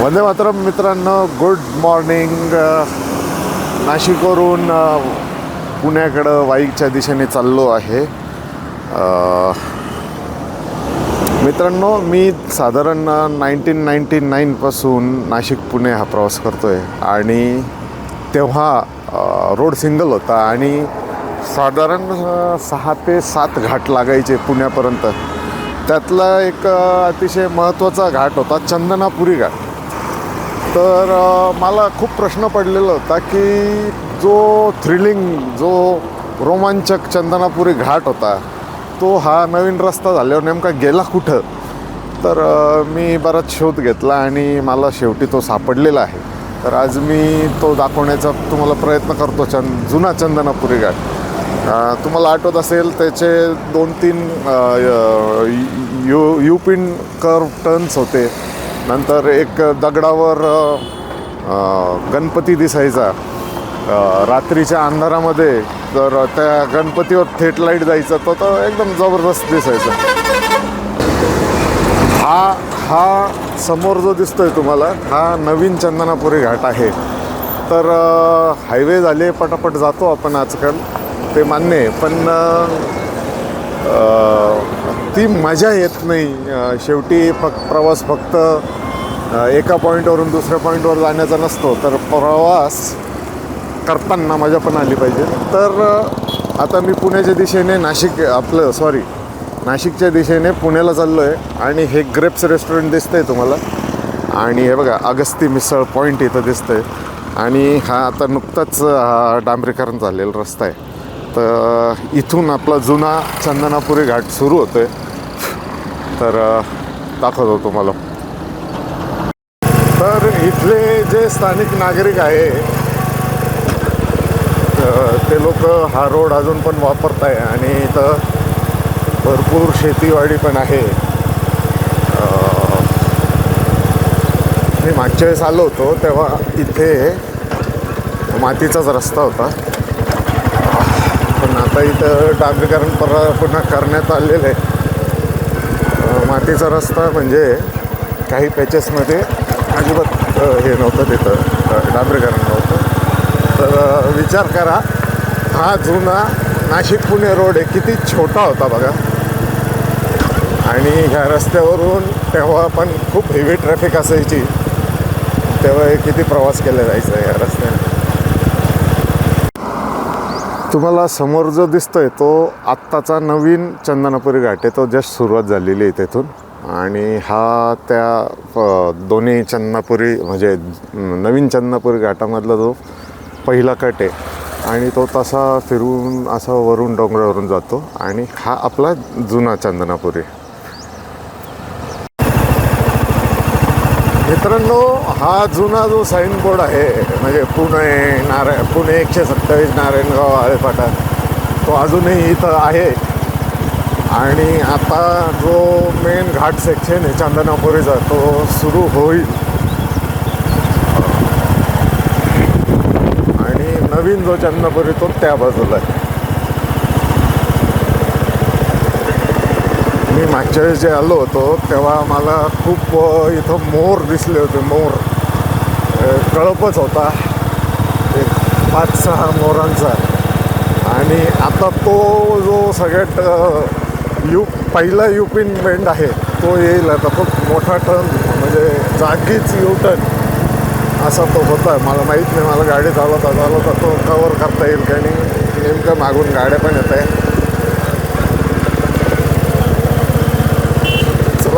वंदे मातरम मित्रांनो good morning नाशिकवरून पुण्याकडं वाईकच्या दिशेने चाललो आहे. मित्रांनो मी साधारण नाईन्टीन नाईन्टी नाईनपासून नाशिक पुणे हा प्रवास करतो आहे आणि तेव्हा रोड सिंगल होता आणि साधारण सहा ते सात घाट लागायचे पुण्यापर्यंत. त्यातला एक अतिशय महत्त्वाचा घाट होता चंदनापुरी घाट. तर मला खूप प्रश्न पडलेला होता की जो थ्रिलिंग जो रोमांचक चंदनापुरी घाट होता तो हा नवीन रस्ता झाल्यावर नेमका गेला कुठं? तर मी बराच शोध घेतला आणि मला शेवटी तो सापडलेला आहे. तर आज मी तो दाखवण्याचा तुम्हाला प्रयत्न करतो चंद जुना चंदनापुरी घाट. तुम्हाला आठवत असेल त्याचे दोन तीन अ, U U pin curve turns होते. नंतर एक दगडावर गणपती दिसायचा. रात्रीच्या अंधारामध्ये तर त्या गणपतीवर थेट लाइट जायचं तर तो एकदम जबरदस्त दिसायचा. हा हा समोर जो दिसतोय तुम्हाला हा नवीन चंदनापुरी घाट आहे. तर हायवे झाले पटापट जातो आपण आजकाल ते मान्य आहे. पण ती मजा येत नाही. शेवटी फक्त प्रवास फक्त एका पॉईंटवरून दुसऱ्या पॉईंटवर जाण्याचा नसतो. तर प्रवास करताना मजा पण आली पाहिजे. तर आता मी पुण्याच्या दिशेने नाशिक आपलं सॉरी नाशिकच्या दिशेने पुण्याला चाललो आहे आणि हे ग्रेप्स रेस्टॉरंट दिसतं आहे तुम्हाला. आणि हे बघा अगस्ती मिसळ पॉईंट इथं दिसतं आहे आणि हा आता नुकताच हा डांबरीकरण झालेला रस्ता आहे. तर इथून आपला जुना चंदनापुरी घाट सुरू होतोय. तर दाखवतो तुम्हाला. तर इथले जे स्थानिक नागरिक आहे ते लोक हा रोड अजून पण वापरत आहे आणि इथं भरपूर शेतीवाडी पण आहे. मी मागच्या वेळेस आलो होतो तेव्हा इथे मातीचाच रस्ता होता. आता इथं डांबरीकरण पर पुन्हा करण्यात आलेलं आहे. मातीचा रस्ता म्हणजे काही पॅचेसमध्ये अजिबात हे नव्हतं तिथं. अ, डांबरीकरण नव्हतं. तर विचार करा हा जुना नाशिक पुणे रोड आहे किती छोटा होता बघा. आणि ह्या रस्त्यावरून तेव्हा पण खूप हेवी ट्रॅफिक असायची. तेव्हा किती प्रवास केला जायचा या रस्त्याने. तुम्हाला समोर जो दिसतोय तो आत्ताचा नवीन चंदनापुरी घाट आहे तो जस्ट सुरुवात झालेली आहे तिथून आणि हा त्या दोन्ही चंदनापुरी म्हणजे नवीन चंदनापुरी घाटामधला जो पहिला कट आहे आणि तो तसा फिरून असा वरून डोंगरावरून जातो. आणि हा आपला जुना चंदनापुरी. मित्रांनो हा जुना जो साईनबोर्ड आहे म्हणजे पुणे नाराय पुणे एकशे सत्तावीस नारायणगाव आळेपाटा तो अजूनही इथं आहे. आणि आता जो मेन घाट सेक्शन आहे चंदनापुरीचा तो सुरू होईल. आणि नवीन जो चंदनापुरी तो त्या बाजूला आहे. मी मागच्या वेळेस जे आलो होतो तेव्हा मला खूप इथं मोर दिसले होते मोर. कळपच होता. एक पाच सहा मोरांचा. आणि आता तो जो सगळ्यात यू पहिला युपिन बेंड आहे तो येईल आता. खूप मोठा टर्न म्हणजे जागीच यू टर्न असा तो होता. मला माहीत नाही मला गाडी चालवता चालवता तो कवर करता येईल का नाही नेमकं मागून गाड्या पण येत आहे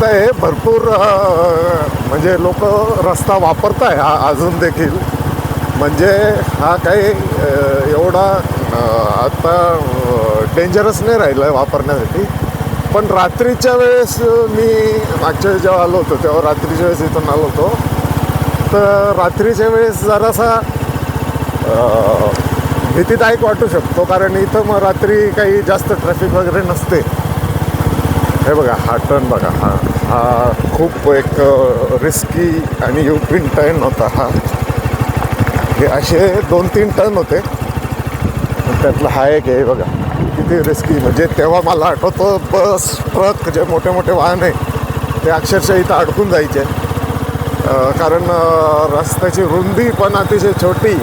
तुम्ही आहे भरपूर म्हणजे लोक रस्ता वापरताय हा अजून देखील. म्हणजे हा काही एवढा आत्ता आता डेंजरस नाही राहिला आहे वापरण्यासाठी. पण रात्रीच्या वेळेस मी मागच्या वेळेस जेव्हा आलो होतो तेव्हा रात्रीच्या वेळेस इथून आलो होतो. तर रात्रीच्या वेळेस जरासा भीतीदायक वाटू शकतो. कारण इथं मग रात्री काही जास्त ट्रॅफिक वगैरे नसते. हे बघा हा टर्न बघा हा हा खूप एक रिस्की आणि युपिन टर्न होता हा. हे असे दोन तीन टर्न होते. त्यातला हा एक आहे बघा किती रिस्की म्हणजे तेव्हा मला आठवतं बस ट्रक जे मोठे मोठे वाहन आहे ते अक्षरशः इथं अडकून जायचे. कारण रस्त्याची रुंदी पण अतिशय छोटी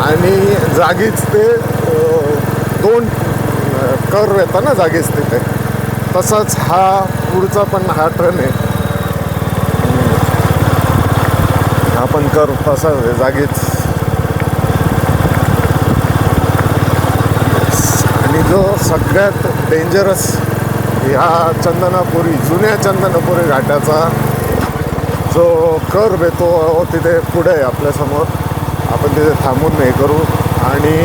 आणि जागीच ते दोन कर्व येतात ना जागीच तिथे. तसंच हा पुढचा पण हा ट्रेन आहे. हा पण कर्व तसाच आहे जागीच आणि जो सगळ्यात डेंजरस ह्या चंदनापुरी जुन्या चंदनापुरी घाटाचा जो कर्व येतो तिथे पुढे आहे आपल्यासमोर आपण तिथे थांबून नाही करू आणि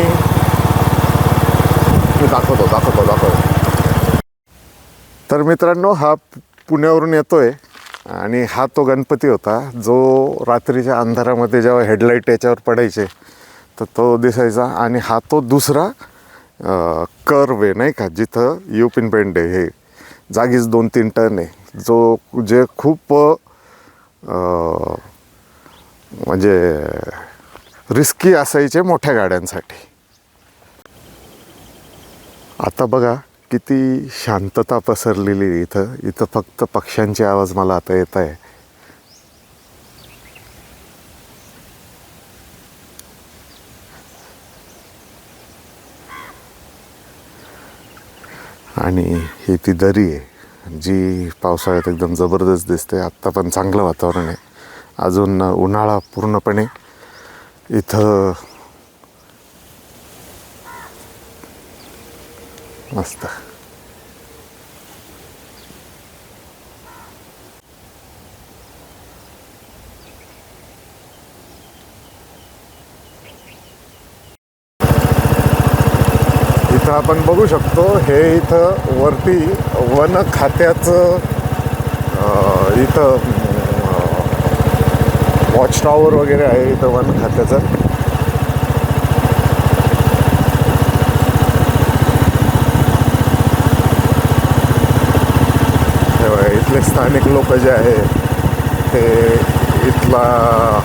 मी दाखवतो दाखवतो दाखवतो. तर मित्रांनो हा पुण्यावरून येतो आहे आणि हा तो गणपती होता जो रात्रीच्या अंधारामध्ये जेव्हा हेडलाईट याच्यावर पडायचे तर तो दिसायचा आणि हा तो दुसरा कर्व आहे नाही का जिथं युपिन पेंड पेंट आहे. हे जागीच दोन तीन टन आहे. जो जे खूप म्हणजे रिस्की असायचे मोठ्या गाड्यांसाठी. आता बघा किती शांतता पसरलेली इथं. इथं फक्त पक्ष्यांचे आवाज मला आता येत आहे. आणि ही ती दरी आहे जी पावसाळ्यात एकदम जबरदस्त दिसते. आत्ता पण चांगलं वातावरण आहे. अजून उन्हाळा पूर्णपणे इथं मस्त इथं आपण बघू शकतो हे इथं वरती वन खात्याचं इथं वॉच टॉवर वगैरे आहे इथं वन खात्याचं हे बघा, इथले स्थानिक लोक जे आहे ते इथला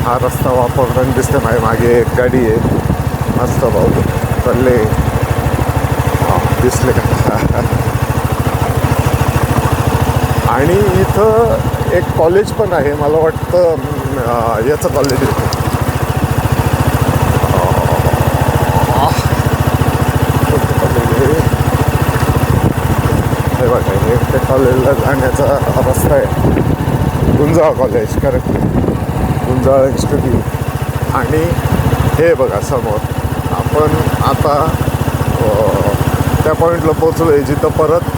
हा रस्ता वापरताना दिसते नाही मागे एक गाडी आहे. मस्त भाऊ. चालले. हा, दिसले का? आणि इथं एक कॉलेज पण आहे. मला वाटतं याचं कॉलेज आहे कोणतं कॉलेज आहे हे ते कॉलेजला जाण्याचा रस्ता आहे. Gunjal college correct Gunjal institute आणि हे बघा समोर. आपण आता त्या पॉईंटला पोचलो आहे जिथं परत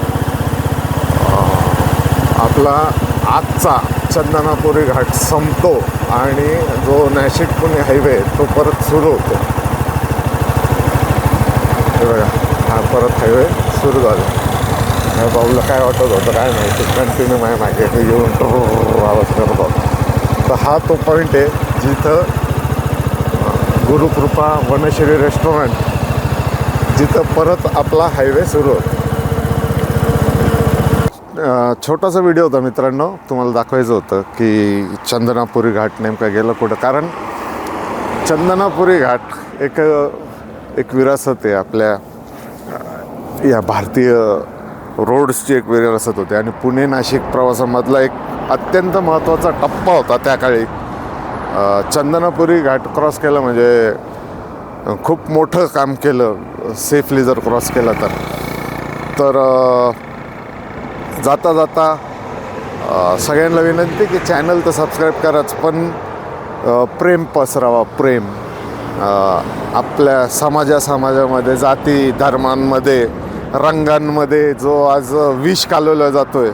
आपला आजचा चंदनापुरी घाट संपतो आणि जो नाशिक पुणे हायवे तो परत सुरू होतो. बघा हा परत हायवे सुरू झाला. बाबूला काय वाटत होतं काय माहिती कंटिन्यू माझ्या मागे येऊन तो आवाज करत होता तर हा तो पॉईंट आहे जिथं गुरुकृपा वनश्री रेस्टॉरंट जिथं परत आपला हायवे सुरू होतो छोटासा व्हिडिओ होता मित्रांनो तुम्हाला दाखवायचं होतं की चंदनापुरी घाट नेमका गेलं कुठं? कारण चंदनापुरी घाट एक एक विरासत आहे आपल्या या भारतीय रोड्सची एक विरासत होती. आणि पुणे नाशिक प्रवासामधला एक अत्यंत महत्त्वाचा टप्पा होता त्या काळी. चंदनापुरी घाट क्रॉस केला म्हणजे खूप मोठं काम केलं सेफली जर क्रॉस केलं तर. तर जाता जाता सगळ्यांना विनंती की चॅनल तर सबस्क्राईब कराच पण प्रेम पसरावा प्रेम. आपल्या समाजा समाजामध्ये जाती धर्मांमध्ये रंगांमध्ये जो आज विष कालवला जातो आहे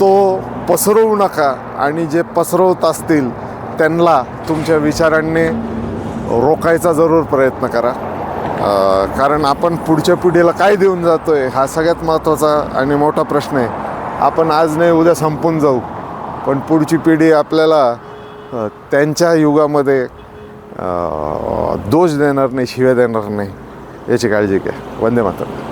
तो पसरवू नका. आणि जे पसरवत असतील त्यांना तुमच्या विचारांनी रोखायचा जरूर प्रयत्न करा. कारण आपण पुढच्या पिढीला काय देऊन जातो आहे हा सगळ्यात महत्त्वाचा आणि मोठा प्रश्न आहे. आपण आज नाही उद्या संपून जाऊ. पण पुढची पिढी आपल्याला त्यांच्या युगामध्ये दोष देणार नाही शिव्या देणार नाही याची काळजी घ्या. वंदे मातरम.